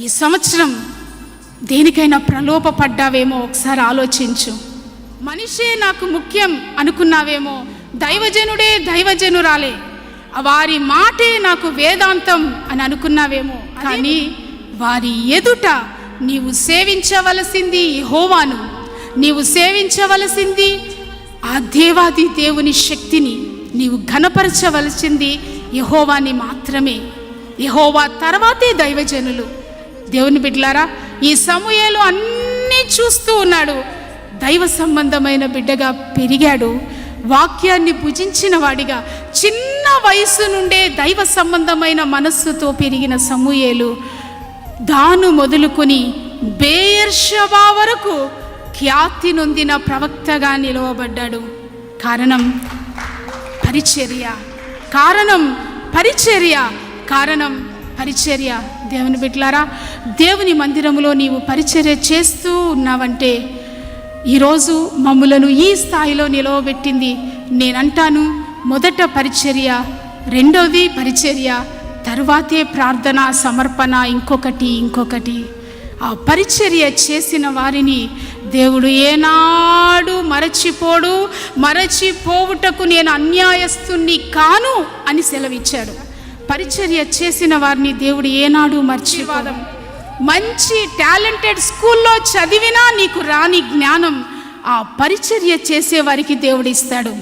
ఈ సంవత్సరం దేనికైనా ప్రలోభపడ్డావేమో ఒకసారి ఆలోచించు. మనిషే నాకు ముఖ్యం అనుకున్నావేమో దైవజనుడే దైవజనురాలే. వారి మాటే నాకు వేదాంతం అని అనుకున్నావేమో. కానీ వారి ఎదుట నీవు సేవించవలసింది హోవాను నీవు సేవించవలసింది ఆ దేవాది దేవుని శక్తిని నీవు ఘనపరచవలసింది యహోవాని మాత్రమే. యహోవా తర్వాతే దైవజనులు. దేవుని బిడ్డలారా ఈ సమూహలు అన్నీ చూస్తూ ఉన్నాడు. దైవ సంబంధమైన బిడ్డగా పెరిగాడు. వాక్యాన్ని భుజించిన వాడిగా చిన్న వయసు నుండే దైవ సంబంధమైన మనస్సుతో పెరిగిన సమూయేలు దాను మొదలుకొని బేయర్షబా వరకు ఖ్యాతి నొందిన ప్రవక్తగా నిలవబడ్డాడు కారణం పరిచర్య. కారణం పరిచర్య. కారణం పరిచర్య. దేవుని బిడ్లారా దేవుని మందిరములో నీవు పరిచర్య చేస్తూ ఉన్నావంటే ఈరోజు మమ్ములను ఈ స్థాయిలో నిలవబెట్టింది నేనంటాను మొదట పరిచర్య రెండవది పరిచర్య తరువాతే ప్రార్థన సమర్పణ ఇంకొకటి ఇంకొకటి. ఆ పరిచర్య చేసిన వారిని దేవుడు ఏనాడు మరచిపోడు మరచిపోవుటకు నేను అన్యాయస్తుని కాను అని సెలవిచ్చాడు. పరిచర్య చేసిన వారిని దేవుడు ఏనాడు మర్చివాదం మంచి టాలెంటెడ్ స్కూల్లో చదివినా నీకు రాని జ్ఞానం ఆ పరిచర్య చేసే వారికి దేవుడు ఇస్తాడు.